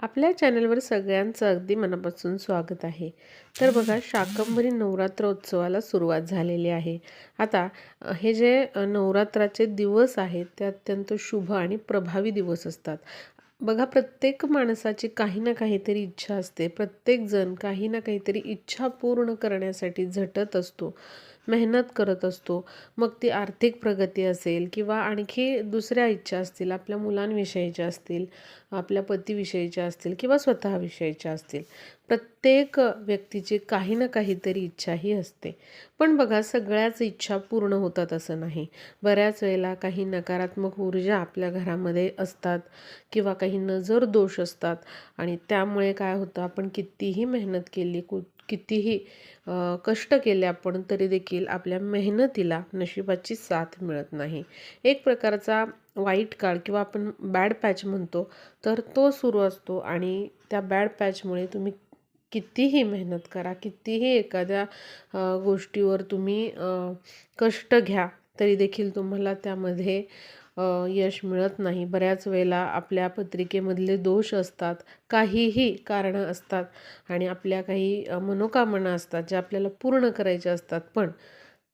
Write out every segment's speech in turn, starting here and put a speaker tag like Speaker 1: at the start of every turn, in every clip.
Speaker 1: आपल्या चॅनलवर सगळ्यांचं अगदी मनापासून स्वागत आहे. तर बघा शाकंभरी नवरात्र उत्सवाला सुरुवात झालेली आहे. आता हे जे नवरात्राचे दिवस आहेत ते अत्यंत शुभ आणि प्रभावी दिवस असतात. बघा प्रत्येक माणसाची काही ना काहीतरी इच्छा असते. प्रत्येकजण काही ना काहीतरी इच्छा पूर्ण करण्यासाठी झटत असतो. मेहनत करत असतो. मग ती आर्थिक प्रगती असेल किंवा आणखी दुसऱ्या इच्छा असतील आपल्या मुलांविषयीच्या असतील आपल्या पतीविषयीच्या असतील किंवा स्वतःविषयीच्या असतील प्रत्येक व्यक्तीची काही ना काहीतरी इच्छा ही असते. पण बघा सगळ्याच इच्छा पूर्ण होतात असं नाही. बऱ्याच वेळेला काही नकारात्मक ऊर्जा आपल्या घरामध्ये असतात किंवा काही नजर दोष असतात आणि त्यामुळे काय होतं आपण कितीही मेहनत केली कु कितीही कष्ट केले आपण तरी देखील आपल्या मेहनतीला नशिबाची साथ मिळत नाही. एक प्रकारचा वाईट काळ किंवा आपण बॅड पॅच म्हणतो तर तो सुरू असतो आणि त्या बॅड पॅचमुळे तुम्ही कितीही मेहनत करा कितीही एखाद्या गोष्टीवर तुम्ही कष्ट घ्या तरी देखील तुम्हाला त्यामध्ये यश मिळत नाही. बऱ्याच वेळेला आपल्या पत्रिकेमधले दोष असतात. काहीही कारणं असतात आणि आपल्या काही मनोकामना असतात ज्या आपल्याला पूर्ण करायच्या असतात पण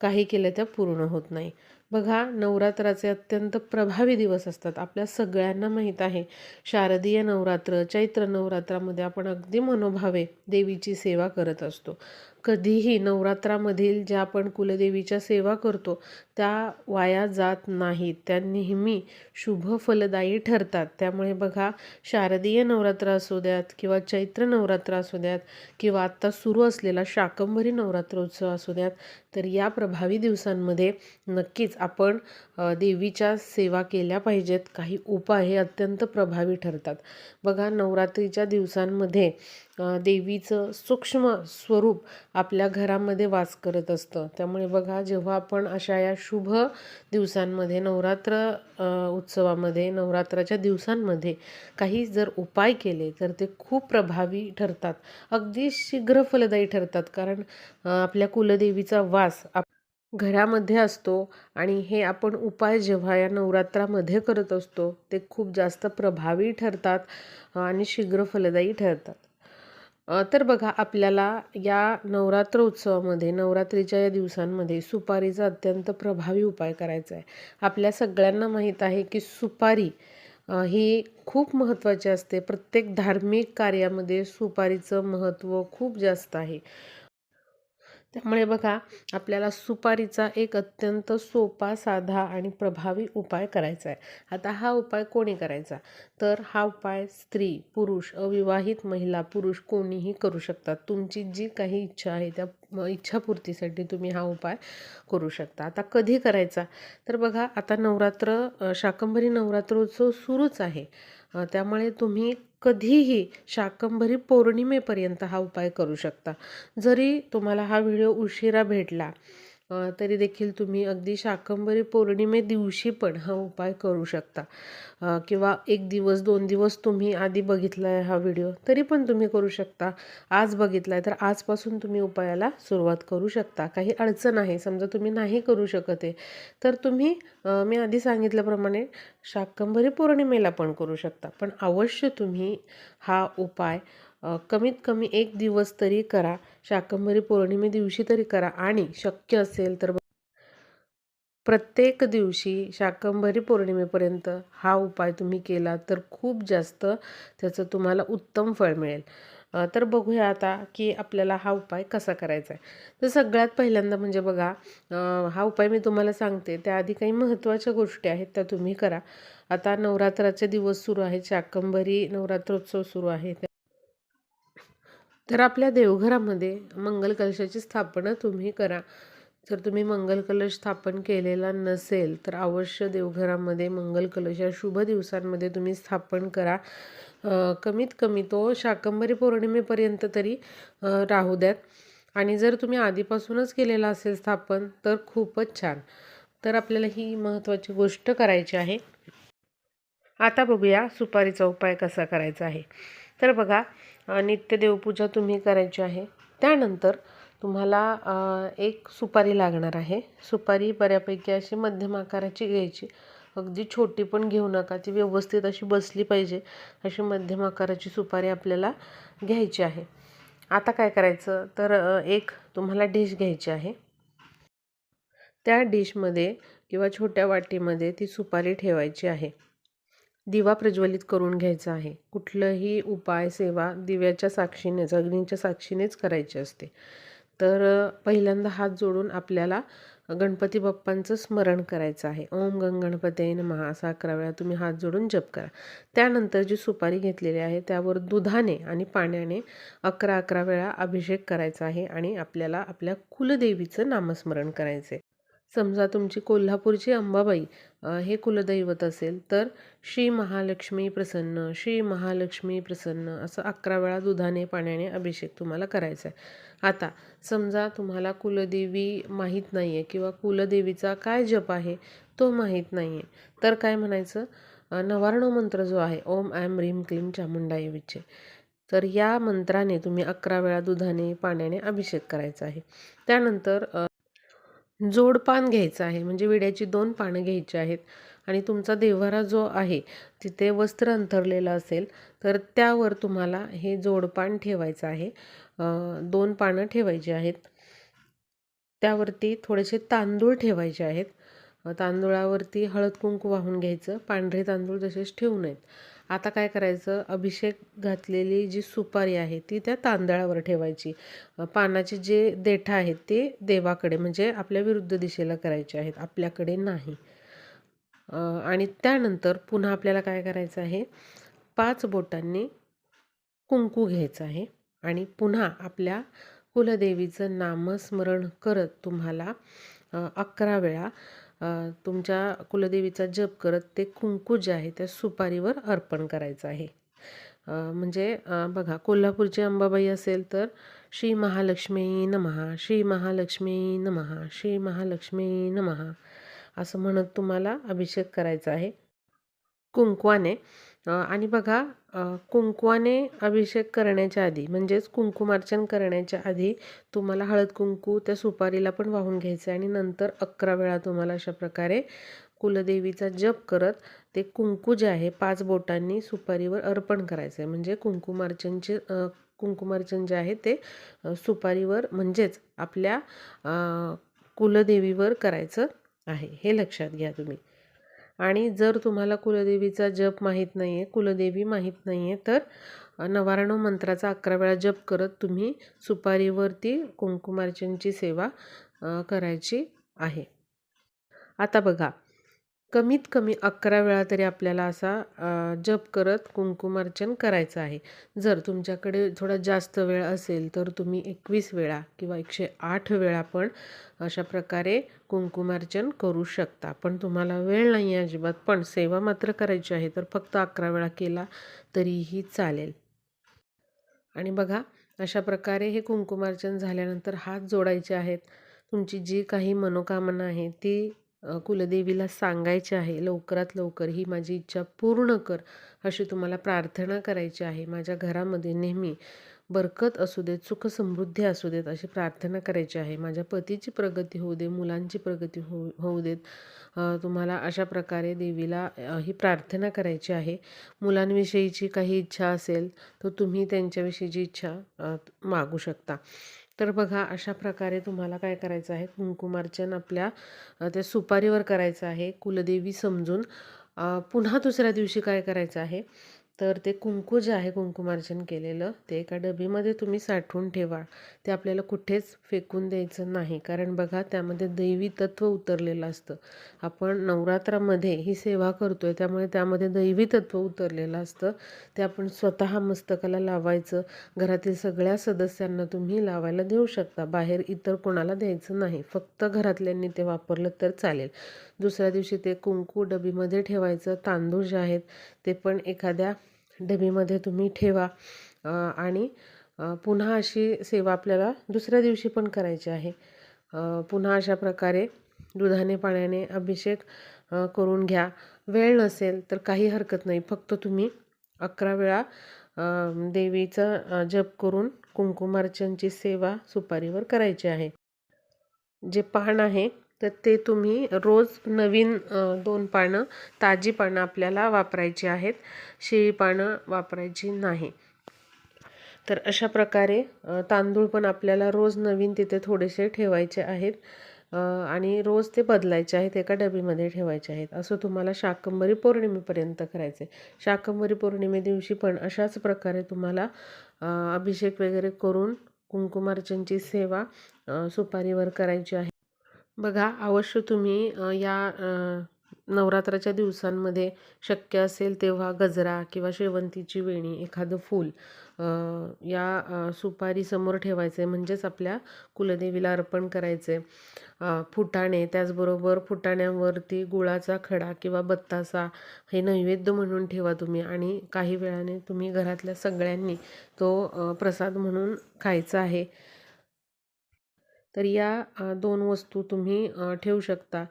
Speaker 1: काही केल्या त्या पूर्ण होत नाही. बघा नवरात्राचे अत्यंत प्रभावी दिवस असतात. आपल्या सगळ्यांना माहीत आहे. शारदीय नवरात्र चैत्र नवरात्रामध्ये आपण अगदी मनोभावे देवीची सेवा करत असतो. कधीही नवरात्रामधील ज्या आपण कुलदेवीच्या सेवा करतो त्या वाया जात नाहीत. त्या नेहमी शुभ फलदायी ठरतात. त्यामुळे बघा शारदीय नवरात्र असू द्यात किंवा चैत्र नवरात्र असू द्यात किंवा आत्ता सुरू असलेला शाकंभरी नवरात्रोत्सव असू द्यात तर या प्रभावी दिवसांमध्ये नक्कीच आपण देवीच्या सेवा केल्या पाहिजेत. काही उपाय हे अत्यंत प्रभावी ठरतात. बघा नवरात्रीच्या दिवसांमध्ये देवीचं सूक्ष्म स्वरूप आपल्या घरामध्ये वास करत असतं. त्यामुळे बघा जेव्हा आपण अशा या शुभ दिवसांमध्ये नवरात्र उत्सवामध्ये नवरात्राच्या दिवसांमध्ये काही जर उपाय केले तर ते खूप प्रभावी ठरतात. अगदी शीघ्र फलदायी ठरतात. कारण आपल्या कुलदेवीचा वास आप घरामध्ये असतो आणि हे आपण उपाय जेव्हा या नवरात्रामध्ये करत असतो ते खूप जास्त प्रभावी ठरतात आणि शीघ्र फलदायी ठरतात. तर बघा आपल्याला या नवरात्र उत्सवामध्ये नवरात्रीच्या या दिवसांमध्ये सुपारीचा अत्यंत प्रभावी उपाय करायचा आहे. आपल्या सगळ्यांना माहीत आहे की सुपारी ही खूप महत्त्वाची असते. प्रत्येक धार्मिक कार्यामध्ये सुपारीचं महत्त्व खूप जास्त आहे. त्यामुळे बघा आपल्याला सुपारीचा एक अत्यंत सोपा साधा आणि प्रभावी उपाय करायचा आहे. आता हा उपाय कोणी करायचा? तर हा उपाय स्त्री पुरुष अविवाहित महिला पुरुष कोणीही करू शकतात. तुमची जी काही इच्छा आहे त्या इच्छापूर्तीसाठी तुम्ही हा उपाय करू शकता. आता कधी करायचा? तर बघा आता नवरात्र शाकंभरी नवरात्रोत्सव सुरूच आहे. त्यामुळे तुम्ही कधीही शाकंभरी पौर्णिमेपर्यंत हा उपाय करू शकता. जरी तुम्हाला हा व्हिडिओ उशिरा भेटला तरी देखील तुम्ही अगदी शाकंभरी पौर्णिमे दिवशी पण हा उपाय करू शकता. किंवा एक दिवस दोन दिवस तुम्ही आधी बघितला आहे हा व्हिडिओ तरी पण तुम्ही करू शकता. आज बघितला आहे तर आजपासून तुम्ही उपायाला सुरुवात करू शकता. काही अडचण आहे समजा तुम्ही नाही करू शकत आहे तर तुम्ही मी आधी सांगितल्याप्रमाणे शाकंभरी पौर्णिमेला पण करू शकता. पण अवश्य तुम्ही हा उपाय कमीत कमी एक दिवस तरी करा. शाकंभरी पौर्णिमे दिवशी तरी करा. आणि शक्य असेल तर प्रत्येक दिवशी शाकंभरी पौर्णिमेपर्यंत हा उपाय तुम्ही केला तर खूप जास्त त्याचं तुम्हाला उत्तम फळ मिळेल. तर बघूया आता की आपल्याला हा उपाय कसा करायचा आहे. तर सगळ्यात पहिल्यांदा म्हणजे बघा हा उपाय मी तुम्हाला सांगते. त्याआधी काही महत्त्वाच्या गोष्टी आहेत त्या तुम्ही करा. आता नवरात्राचे दिवस सुरू आहेत. शाकंभरी नवरात्रोत्सव सुरू आहे तर आपल्या देवघरामध्ये मंगल कलशाची स्थापना तुम्ही करा. जर तुम्ही मंगल कलश स्थापन केलेला नसेल तर अवश्य देवघरामध्ये मंगल कलश या शुभ दिवसांमध्ये तुम्ही स्थापन करा. कमीत कमी तो शाकंभरी पौर्णिमेपर्यंत तरी राहू द्यात. आणि जर तुम्ही आधीपासूनच केलेला असेल स्थापन तर खूपच छान. तर आपल्याला ही महत्त्वाची गोष्ट करायची आहे. आता बघूया सुपारीचा उपाय कसा करायचा आहे. तर बघा नित्य देवपूजा तुम्ही करायची आहे. त्यानंतर तुम्हाला एक सुपारी लागणार आहे. सुपारी बऱ्यापैकी अशी मध्यम आकाराची घ्यायची. अगदी छोटी पण घेऊ नका. ती व्यवस्थित अशी बसली पाहिजे. अशी मध्यम आकाराची सुपारी आपल्याला घ्यायची आहे. आता काय करायचं? तर एक तुम्हाला डिश घ्यायची आहे. त्या डिशमध्ये किंवा छोट्या वाटीमध्ये ती सुपारी ठेवायची आहे. दिवा प्रज्वलित करून घ्यायचा आहे. कुठलंही उपाय सेवा दिव्याच्या साक्षीनेच अग्नीच्या साक्षीनेच करायची असते. तर पहिल्यांदा हात जोडून आपल्याला गणपती बाप्पांचं स्मरण करायचं आहे. ओम गंग गणपती महा असा अकरा वेळा तुम्ही हात जोडून जप करा. त्यानंतर जी सुपारी घेतलेली आहे त्यावर दुधाने आणि पाण्याने अकरा अकरा वेळा अभिषेक करायचा आहे आणि आपल्याला आपल्या कुलदेवीचं नामस्मरण करायचं आहे समजा तुमची कोल्हापूरची अंबाबाई हे कुलदैवत असेल तर श्री महालक्ष्मी प्रसन्न श्री महालक्ष्मी प्रसन्न असं अकरा वेळा दुधाने पाण्याने अभिषेक तुम्हाला करायचा आहे. आता समजा तुम्हाला कुलदेवी माहीत नाही आहे किंवा कुलदेवीचा काय जप आहे तो माहीत नाही आहे तर काय म्हणायचं? अ, मंत्र जो आहे ओम ॲम ह्रीम क्लीम चामुंडा विचे तर या मंत्राने तुम्ही अकरा वेळा दुधाने पाण्याने अभिषेक करायचा आहे. त्यानंतर जोडपान घ्यायचं आहे. म्हणजे विड्याची दोन पानं घ्यायची आहेत. आणि तुमचा देव्हारा जो आहे तिथे वस्त्र अंथरलेलं असेल तर त्यावर तुम्हाला हे जोडपान ठेवायचं आहे. दोन पानं ठेवायची आहेत. त्यावरती थोडेसे तांदूळ ठेवायचे आहेत. तांदूळावरती हळद कुंकू वाहून घ्यायचं पांढरे तांदूळ तसेच ठेवू नयेत. आता काय करायचं अभिषेक घातलेली जी सुपारी आहे ती त्या तांदळावर ठेवायची. पानाचे जे देठं आहेत ते देवाकडे म्हणजे आपल्या विरुद्ध दिशेला करायचे आहेत आपल्याकडे नाही. आणि त्यानंतर पुन्हा आपल्याला काय करायचं आहे पाच बोटांनी कुंकू घ्यायचं आहे आणि पुन्हा आपल्या कुलदेवीचं नामस्मरण करत तुम्हाला अकरा वेळा तुमच्या कुलदेवीचा जप करत ते कुंकू जे आहे त्या सुपारीवर अर्पण करायचं आहे. म्हणजे बघा कोल्हापूरची अंबाबाई असेल तर श्री महालक्ष्मी नमहा श्री महालक्ष्मी नमहा श्री महालक्ष्मी नमहा असं म्हणत तुम्हाला अभिषेक करायचा आहे. कुंकवाने आणि बघा कुंकवाने अभिषेक करण्याच्या आधी म्हणजेच कुंकुमार्चन करण्याच्या आधी तुम्हाला हळद कुंकू त्या सुपारीला पण वाहून घ्यायचं आहे आणि नंतर अकरा वेळा तुम्हाला अशा प्रकारे कुलदेवीचा जप करत ते कुंकू जे आहे पाच बोटांनी सुपारीवर अर्पण करायचं आहे. म्हणजे कुंकुमार्चनचे कुंकुमार्चन जे आहे ते सुपारीवर म्हणजेच आपल्या कुलदेवीवर करायचं आहे. हे लक्षात घ्या तुम्ही. आणि जर तुम्हाला कुलदेवीचा जप माहीत नाही आहे कुलदेवी माहीत नाही आहे तर अ, नवारणव मंत्राचा अकरा वेळा जप करत तुम्ही सुपारीवरती कुंकुमार्चनची सेवा करायची आहे. आता बघा कमीत कमी अकरा वेळा तरी आपल्याला असा जप करत कुंकुमार्चन करायचं आहे. जर तुमच्याकडे थोडा जास्त वेळ असेल तर तुम्ही एकवीस वेळा किंवा एकशे आठ वेळा पण अशा प्रकारे कुंकुमार्चन करू शकता. पण तुम्हाला वेळ नाही आहे अजिबात पण सेवा मात्र करायची आहे तर फक्त अकरा वेळा केला तरीही चालेल. आणि बघा अशा प्रकारे हे कुंकुमार्चन झाल्यानंतर हात जोडायचे आहेत. तुमची जी काही मनोकामना आहे ती कुलदेवीला सांगायचे आहे लवकरात लवकर ही माझी इच्छा पूर्ण कर अशी तुम्हाला प्रार्थना करायची आहे. माझ्या घरामध्ये नेहमी बरकत असू देत सुख समृद्धी असू देत अशी प्रार्थना करायची आहे. माझ्या पतीची प्रगती होऊ दे मुलांची प्रगती होऊ होऊ देत तुम्हाला अशा प्रकारे देवीला ही प्रार्थना करायची आहे. मुलांविषयीची काही इच्छा असेल तर तुम्ही त्यांच्याविषयीची इच्छा मागू शकता. तर बघा अशा प्रकारे तुम्हाला काय करायचं आहे? कुंकुमार्चन आपल्या त्या सुपारीवर करायचं आहे. कुलदेवी समजून पुन्हा दुसऱ्या दिवशी काय करायचं आहे? तर ते कुंकू जे आहे कुंकुमार्जन केलेलं ते एका डबीमध्ये तुम्ही साठवून ठेवा. ते आपल्याला कुठेच फेकून द्यायचं नाही. कारण बघा त्यामध्ये दैवी तत्व उतरलेलं असतं. आपण नवरात्रामध्ये ही सेवा करतोय त्यामुळे त्यामध्ये दैवी तत्व उतरलेलं असतं. ते आपण स्वतः मस्तकाला लावायचं. घरातील सगळ्या सदस्यांना तुम्ही लावायला देऊ शकता. बाहेर इतर कोणाला द्यायचं नाही. फक्त घरातल्यांनी ते वापरलं तर चालेल. दुसऱ्या दिवशी ते कुंकू डबीमध्ये ठेवायचं. तांदूळ जे आहेत ते पण एखाद्या डबीमध्ये तुम्ही ठेवा. आणि पुन्हा अशी सेवा आपल्याला दुसऱ्या दिवशी पण करायची आहे. पुन्हा अशा प्रकारे दुधाने पाण्याने अभिषेक करून घ्या. वेळ नसेल तर काही हरकत नाही. फक्त तुम्ही अकरा वेळा देवीचा जप करून कुंकुमार्चनची सेवा सुपारीवर करायची आहे. जे पान आहे तर ते तुम्ही रोज नवीन दोन पानं ताजी पानं आपल्याला वापरायची आहेत. शिळी पानं वापरायची नाही. तर अशा प्रकारे तांदूळ पण आपल्याला रोज नवीन तिथे थोडेसे ठेवायचे आहेत. आणि रोज ते बदलायचे आहेत एका डबीमध्ये ठेवायचे आहेत. असं तुम्हाला शाकंभरी पौर्णिमेपर्यंत करायचं आहे शाकंभरी पौर्णिमे दिवशी पण अशाच प्रकारे तुम्हाला अभिषेक वगैरे करून कुंकुमार्चनची सेवा सुपारीवर करायची आहे. बघा अवश्य तुम्ही या नवरात्राच्या दिवसांमध्ये शक्य असेल तेव्हा गजरा किंवा शेवंतीची वेणी एखादं फूल या सुपारी सुपारीसमोर ठेवायचे. म्हणजेच आपल्या कुलदेवीला अर्पण करायचे. फुटाणे त्याचबरोबर फुटाण्यांवरती गुळाचा खडा किंवा बत्तासा हे नैवेद्य म्हणून ठेवा तुम्ही. आणि काही वेळाने तुम्ही घरातल्या सगळ्यांनी तो प्रसाद म्हणून खायचा आहे. तर या दोन वस्तू तुम्ही ठेवू शकता.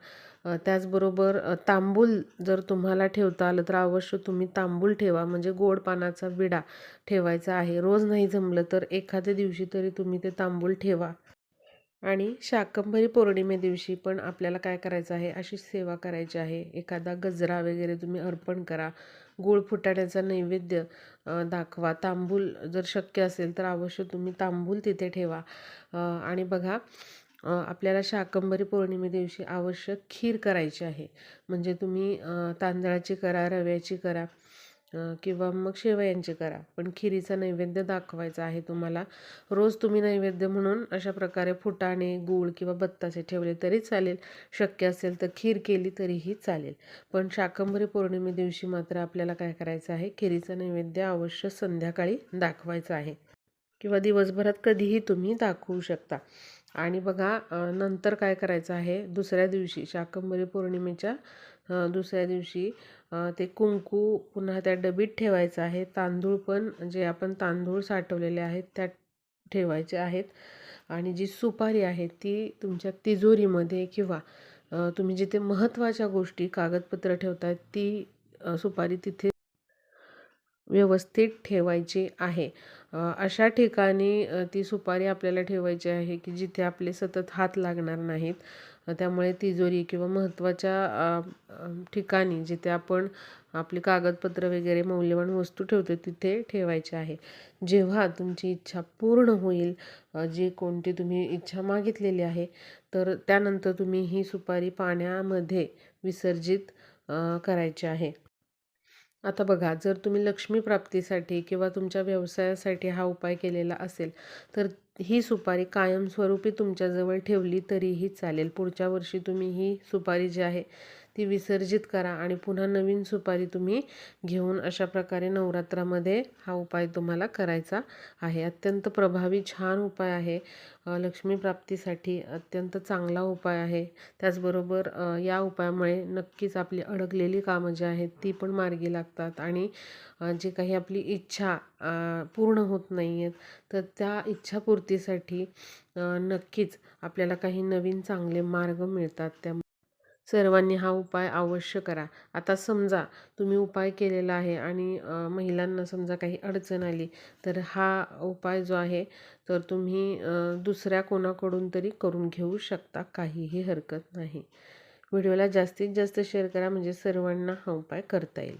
Speaker 1: त्याचबरोबर तांबूल जर तुम्हाला ठेवता आलं तर अवश्य तुम्ही तांबूल ठेवा. म्हणजे गोड पानाचा विडा ठेवायचा आहे. रोज नाही जमलं तर एखाद्या दिवशी तरी तुम्ही ते तांबूल ठेवा. आणि शाकंभरी पौर्णिमे दिवशी पण आपल्याला काय करायचं आहे? अशी सेवा करायची आहे. एखादा गजरा वगैरे तुम्ही अर्पण करा. गुळ फुटाण्याचा नैवेद्य दाखवा. तांबूल जर शक्य असेल तर अवश्य तुम्ही तांबूल तिथे ठेवा. आणि बघा आपल्याला शाकंभरी पौर्णिमे दिवशी आवश्यक खीर करायची आहे. म्हणजे तुम्ही तांदळाची करा रव्याची करा. किंवा मग शेवयांची करा. पण खिरीचा नैवेद्य दाखवायचा आहे तुम्हाला. रोज तुम्ही नैवेद्य म्हणून अशा प्रकारे फुटाणे गूळ किंवा बत्तासे ठेवले तरी चालेल. शक्य असेल तर खीर केली तरीही चालेल. पण शाकंभरी पौर्णिमे दिवशी मात्र आपल्याला काय करायचं आहे? खिरीचा नैवेद्य अवश्य संध्याकाळी दाखवायचा आहे. किंवा दिवसभरात कधीही तुम्ही दाखवू शकता. आणि बघा नंतर काय करायचं आहे? दुसऱ्या दिवशी शाकंभरी पौर्णिमेच्या दुसऱ्या दिवशी ते कुंकू पुन्हा त्या डबीत ठेवायचं आहे. तांदूळ पण जे आपण तांदूळ साठवलेले आहेत त्यात ठेवायचे आहेत. आणि जी सुपारी आहे ती तुमच्या तिजोरीमध्ये किंवा तुम्ही जिथे महत्त्वाच्या गोष्टी कागदपत्र ठेवतात ती सुपारी तिथे व्यवस्थित ठेवायची आहे. अशा ठिकाणी ती सुपारी आपल्याला ठेवायची आहे की जिथे आपले सतत हात लागणार नाहीत. त्यामुळे तिजोरी किंवा महत्त्वाच्या ठिकाणी जिथे आपण आपली कागदपत्र वगैरे मौल्यवान वस्तू ठेवतो तिथे ठेवायचे आहे. जेव्हा तुमची इच्छा पूर्ण होईल जी कोणती तुम्ही इच्छा मागितलेली आहे तर त्यानंतर तुम्ही ही सुपारी पाण्यामध्ये विसर्जित करायची आहे. आता बघा जर तुम्ही लक्ष्मी प्राप्तीसाठी किंवा तुमच्या व्यवसायासाठी हा उपाय केलेला असेल तर ही सुपारी कायमस्वरूपी तुमच्याजवळ ठेवली तरीही चालेल. पुढच्या वर्षी तुम्ही ही सुपारी जी आहे ती विसर्जित करा आणि पुन्हा नवीन सुपारी तुम्ही घेऊन अशा प्रकारे नवरात्रामध्ये हा उपाय तुम्हाला करायचा आहे. अत्यंत प्रभावी छान उपाय आहे. लक्ष्मीप्राप्तीसाठी लक्ष्मी प्राप्तीसाठी अत्यंत चांगला उपाय आहे. त्याचबरोबर या उपायामुळे नक्कीच आपली अडकलेली कामं जी आहेत ती पण मार्गी लागतात आणि जे काही आपली इच्छा पूर्ण होत नाही आहेत तर त्या इच्छापूर्तीसाठी नक्कीच आपल्याला काही नवीन चांगले मार्ग मिळतात. त्या सर्वांनी हा उपाय अवश्य करा. आता समजा तुम्ही उपाय केलेला आहे आणि महिलांना समजा काही अडचण आली तर हा उपाय जो आहे तर तुम्ही दुसऱ्या कोणाकडून तरी करून घेऊ शकता. काहीही हरकत नाही. व्हिडिओला जास्तीत जास्त शेअर करा म्हणजे सर्वांना हा उपाय करता येईल.